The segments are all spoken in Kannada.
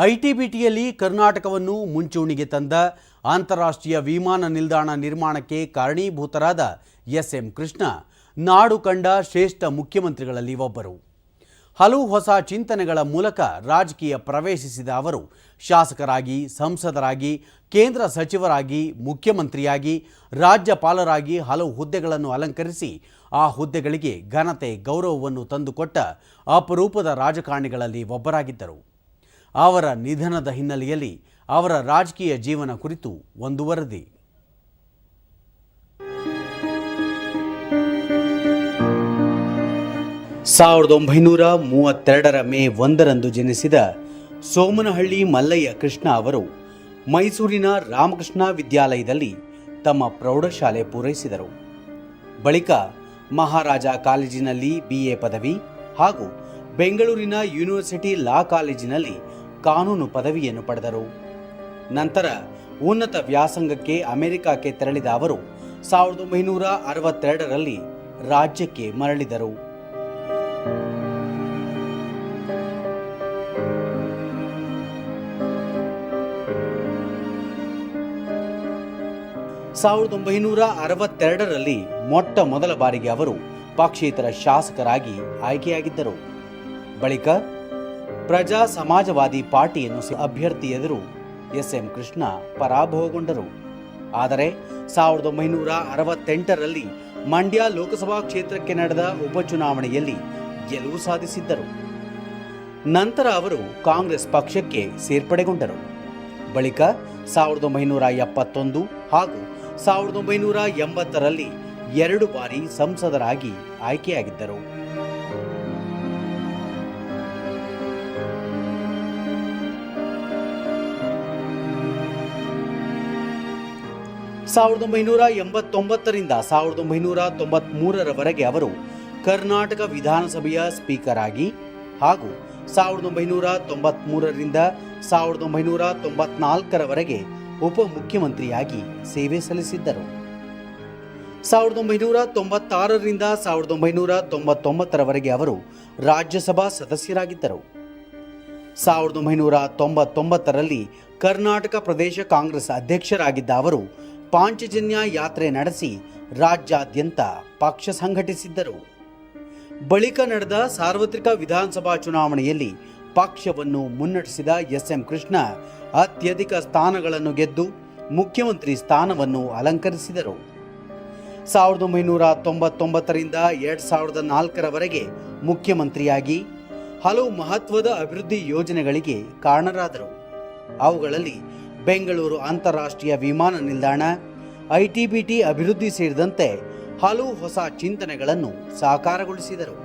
ಐಟಿಬಿಟಿಯಲ್ಲಿ ಕರ್ನಾಟಕವನ್ನು ಮುಂಚೂಣಿಗೆ ತಂದ ಅಂತಾರಾಷ್ಟ್ರೀಯ ವಿಮಾನ ನಿಲ್ದಾಣ ನಿರ್ಮಾಣಕ್ಕೆ ಕಾರಣೀಭೂತರಾದ ಎಸ್ ಎಂ ಕೃಷ್ಣ, ನಾಡು ಕಂಡ ಶ್ರೇಷ್ಠ ಮುಖ್ಯಮಂತ್ರಿಗಳಲ್ಲಿ ಒಬ್ಬರು. ಹಲವು ಹೊಸ ಚಿಂತನೆಗಳ ಮೂಲಕ ರಾಜಕೀಯ ಪ್ರವೇಶಿಸಿದ ಅವರು ಶಾಸಕರಾಗಿ, ಸಂಸದರಾಗಿ, ಕೇಂದ್ರ ಸಚಿವರಾಗಿ, ಮುಖ್ಯಮಂತ್ರಿಯಾಗಿ, ರಾಜ್ಯಪಾಲರಾಗಿ ಹಲವು ಹುದ್ದೆಗಳನ್ನು ಅಲಂಕರಿಸಿ ಆ ಹುದ್ದೆಗಳಿಗೆ ಘನತೆ ಗೌರವವನ್ನು ತಂದುಕೊಟ್ಟ ಅಪರೂಪದ ರಾಜಕಾರಣಿಗಳಲ್ಲಿ ಒಬ್ಬರಾಗಿದ್ದರು. ಅವರ ನಿಧನದ ಹಿನ್ನೆಲೆಯಲ್ಲಿ ಅವರ ರಾಜಕೀಯ ಜೀವನ ಕುರಿತು ಒಂದು ವರದಿ. ಸಾವಿರದ ಒಂಬೈನೂರ ಮೂವತ್ತೆರಡರ ಮೇ ಒಂದರಂದು ಜನಿಸಿದ ಸೋಮನಹಳ್ಳಿ ಮಲ್ಲಯ್ಯ ಕೃಷ್ಣ ಅವರು ಮೈಸೂರಿನ ರಾಮಕೃಷ್ಣ ವಿದ್ಯಾಲಯದಲ್ಲಿ ತಮ್ಮ ಪ್ರೌಢಶಾಲೆ ಪೂರೈಸಿದರು. ಬಳಿಕ ಮಹಾರಾಜ ಕಾಲೇಜಿನಲ್ಲಿ ಬಿ ಎ ಪದವಿ ಹಾಗೂ ಬೆಂಗಳೂರಿನ ಯೂನಿವರ್ಸಿಟಿ ಲಾ ಕಾಲೇಜಿನಲ್ಲಿ ಕಾನೂನು ಪದವಿಯನ್ನು ಪಡೆದರು. ನಂತರ ಉನ್ನತ ವ್ಯಾಸಂಗಕ್ಕೆ ಅಮೆರಿಕಕ್ಕೆ ತೆರಳಿದ ಅವರು ಸಾವಿರದ ಒಂಬೈನೂರ ಅರವತ್ತೆರಡರಲ್ಲಿ ರಾಜ್ಯಕ್ಕೆ ಮರಳಿದರು. ಸಾವಿರದ ಒಂಬೈನೂರ ಅರವತ್ತೆರಡರಲ್ಲಿ ಮೊಟ್ಟ ಮೊದಲ ಬಾರಿಗೆ ಅವರು ಪಕ್ಷೇತರ ಶಾಸಕರಾಗಿ ಆಯ್ಕೆಯಾಗಿದ್ದರು. ಬಳಿಕ ಪ್ರಜಾ ಸಮಾಜವಾದಿ ಪಾರ್ಟಿಯನ್ನು ಅಭ್ಯರ್ಥಿ ಎದುರು ಎಸ್ ಎಂ ಕೃಷ್ಣ ಪರಾಭವಗೊಂಡರು. ಆದರೆ ಸಾವಿರದ ಒಂಬೈನೂರ ಅರವತ್ತೆಂಟರಲ್ಲಿ ಮಂಡ್ಯ ಲೋಕಸಭಾ ಕ್ಷೇತ್ರಕ್ಕೆ ನಡೆದ ಉಪಚುನಾವಣೆಯಲ್ಲಿ ಗೆಲುವು ಸಾಧಿಸಿದ್ದರು. ನಂತರ ಅವರು ಕಾಂಗ್ರೆಸ್ ಪಕ್ಷಕ್ಕೆ ಸೇರ್ಪಡೆಗೊಂಡರು. ಬಳಿಕ ಸಾವಿರದ ಒಂಬೈನೂರ ಎಪ್ಪತ್ತೊಂದು ಹಾಗೂ ಸಾವಿರದ ಒಂಬೈನೂರ ಎಂಬತ್ತರಲ್ಲಿ ಎರಡು ಬಾರಿ ಸಂಸದರಾಗಿ ಆಯ್ಕೆಯಾಗಿದ್ದರು. ಸಾವಿರದ ಒಂಬೈನೂರ ಎಂಬತ್ತೊಂಬತ್ತರಿಂದ ಸಾವಿರದ ಒಂಬೈನೂರ ತೊಂಬತ್ಮೂರರವರೆಗೆ ಅವರು ಕರ್ನಾಟಕ ವಿಧಾನಸಭೆಯ ಸ್ಪೀಕರ್ ಆಗಿ ಹಾಗೂ ಸಾವಿರದ ಒಂಬೈನೂರ ತೊಂಬತ್ಮೂರರಿಂದ ಸಾವಿರದ ಒಂಬೈನೂರ ತೊಂಬತ್ನಾಲ್ಕರವರೆಗೆ ಉಪಮುಖ್ಯಮಂತ್ರಿಯಾಗಿ ಸೇವೆ ಸಲ್ಲಿಸಿದ್ದರು. ಸಾವಿರದ ಒಂಬೈನೂರ ತೊಂಬತ್ತಾರರಿಂದ ಸಾವಿರದ ಒಂಬೈನೂರ ತೊಂಬತ್ತೊಂಬತ್ತರವರೆಗೆ ಅವರು ರಾಜ್ಯಸಭಾ ಸದಸ್ಯರಾಗಿದ್ದರು. ಸಾವಿರದ ಒಂಬೈನೂರ ತೊಂಬತ್ತೊಂಬತ್ತರಲ್ಲಿ ಕರ್ನಾಟಕ ಪ್ರದೇಶ ಕಾಂಗ್ರೆಸ್ ಅಧ್ಯಕ್ಷರಾಗಿದ್ದ ಅವರು ಪಾಂಚಜನ್ಯ ಯಾತ್ರೆ ನಡೆಸಿ ರಾಜ್ಯಾದ್ಯಂತ ಪಕ್ಷ ಸಂಘಟಿಸಿದ್ದರು. ಬಳಿಕ ನಡೆದ ಸಾರ್ವತ್ರಿಕ ವಿಧಾನಸಭಾ ಚುನಾವಣೆಯಲ್ಲಿ ಪಕ್ಷವನ್ನು ಮುನ್ನಡೆಸಿದ ಎಸ್ ಎಂ ಕೃಷ್ಣ ಅತ್ಯಧಿಕ ಸ್ಥಾನಗಳನ್ನು ಗೆದ್ದು ಮುಖ್ಯಮಂತ್ರಿ ಸ್ಥಾನವನ್ನು ಅಲಂಕರಿಸಿದರು. ಸಾವಿರದ ಒಂಬೈನೂರ ತೊಂಬತ್ತೊಂಬತ್ತರಿಂದ ಎರಡು ಸಾವಿರದ ನಾಲ್ಕರವರೆಗೆ ಮುಖ್ಯಮಂತ್ರಿಯಾಗಿ ಹಲವು ಮಹತ್ವದ ಅಭಿವೃದ್ಧಿ ಯೋಜನೆಗಳಿಗೆ ಕಾರಣರಾದರು. ಅವುಗಳಲ್ಲಿ ಬೆಂಗಳೂರು ಅಂತಾರಾಷ್ಟ್ರೀಯ ವಿಮಾನ ನಿಲ್ದಾಣ ಐಟಿಬಿಟಿ ಅಭಿವೃದ್ಧಿ ಸೇರಿದಂತೆ ಹಲವು ಹೊಸ ಚಿಂತನೆಗಳನ್ನು ಸಾಕಾರಗೊಳಿಸಿದರು.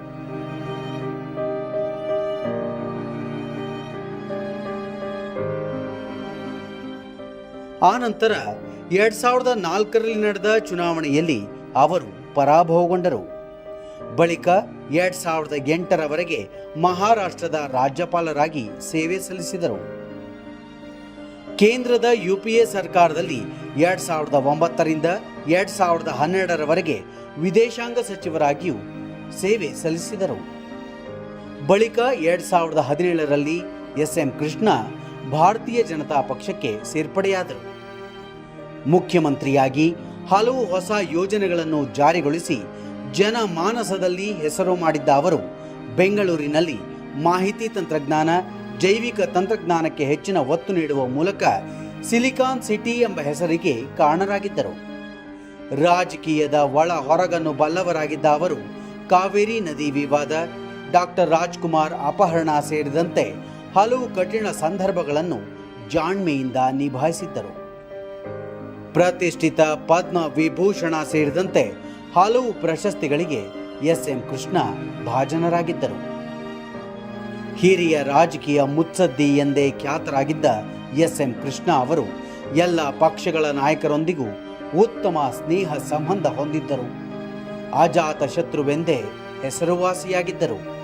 ಆನಂತರ ಎರಡ್ ಸಾವಿರದ ನಾಲ್ಕರಲ್ಲಿ ನಡೆದ ಚುನಾವಣೆಯಲ್ಲಿ ಅವರು ಪರಾಭವಗೊಂಡರು. ಬಳಿಕ ಎರಡ್ ಸಾವಿರದ ಎಂಟರವರೆಗೆ ಮಹಾರಾಷ್ಟ್ರದ ರಾಜ್ಯಪಾಲರಾಗಿ ಸೇವೆ ಸಲ್ಲಿಸಿದರು. ಕೇಂದ್ರದ ಯುಪಿಎ ಸರ್ಕಾರದಲ್ಲಿ ಎರಡ್ ಸಾವಿರದ ಒಂಬತ್ತರಿಂದ ಎರಡ್ ಸಾವಿರದ ಹನ್ನೆರಡರವರೆಗೆ ವಿದೇಶಾಂಗ ಸಚಿವರಾಗಿಯೂ ಸೇವೆ ಸಲ್ಲಿಸಿದರು. ಬಳಿಕ ಎರಡ್ ಸಾವಿರದ ಹದಿನೇಳರಲ್ಲಿ ಎಸ್ ಎಂ ಕೃಷ್ಣ ಭಾರತೀಯ ಜನತಾ ಪಕ್ಷಕ್ಕೆ ಸೇರ್ಪಡೆಯಾದರು. ಮುಖ್ಯಮಂತ್ರಿಯಾಗಿ ಹಲವು ಹೊಸ ಯೋಜನೆಗಳನ್ನು ಜಾರಿಗೊಳಿಸಿ ಜನಮಾನಸದಲ್ಲಿ ಹೆಸರು ಮಾಡಿದ್ದ ಅವರು ಬೆಂಗಳೂರಿನಲ್ಲಿ ಮಾಹಿತಿ ತಂತ್ರಜ್ಞಾನ ಜೈವಿಕ ತಂತ್ರಜ್ಞಾನಕ್ಕೆ ಹೆಚ್ಚಿನ ಒತ್ತು ನೀಡುವ ಮೂಲಕ ಸಿಲಿಕಾನ್ ಸಿಟಿ ಎಂಬ ಹೆಸರಿಗೆ ಕಾರಣರಾಗಿದ್ದರು. ರಾಜಕೀಯದ ಒಳ ಹೊರಗನ್ನು ಬಲ್ಲವರಾಗಿದ್ದ ಅವರು ಕಾವೇರಿ ನದಿ ವಿವಾದ ಡಾಕ್ಟರ್ ರಾಜ್ಕುಮಾರ್ ಅಪಹರಣ ಸೇರಿದಂತೆ ಹಲವು ಕಠಿಣ ಸಂದರ್ಭಗಳನ್ನು ಜಾಣ್ಮೆಯಿಂದ ನಿಭಾಯಿಸಿದ್ದರು. ಪ್ರತಿಷ್ಠಿತ ಪದ್ಮ ವಿಭೂಷಣ ಸೇರಿದಂತೆ ಹಲವು ಪ್ರಶಸ್ತಿಗಳಿಗೆ ಎಸ್ ಎಂ ಕೃಷ್ಣ ಭಾಜನರಾಗಿದ್ದರು. ಹಿರಿಯ ರಾಜಕೀಯ ಮುತ್ಸದ್ದಿ ಎಂದೇ ಖ್ಯಾತರಾಗಿದ್ದ ಎಸ್ ಎಂ ಕೃಷ್ಣ ಅವರು ಎಲ್ಲ ಪಕ್ಷಗಳ ನಾಯಕರೊಂದಿಗೂ ಉತ್ತಮ ಸ್ನೇಹ ಸಂಬಂಧ ಹೊಂದಿದ್ದರು. ಅಜಾತ ಶತ್ರುವೆಂದೇ ಹೆಸರುವಾಸಿಯಾಗಿದ್ದರು.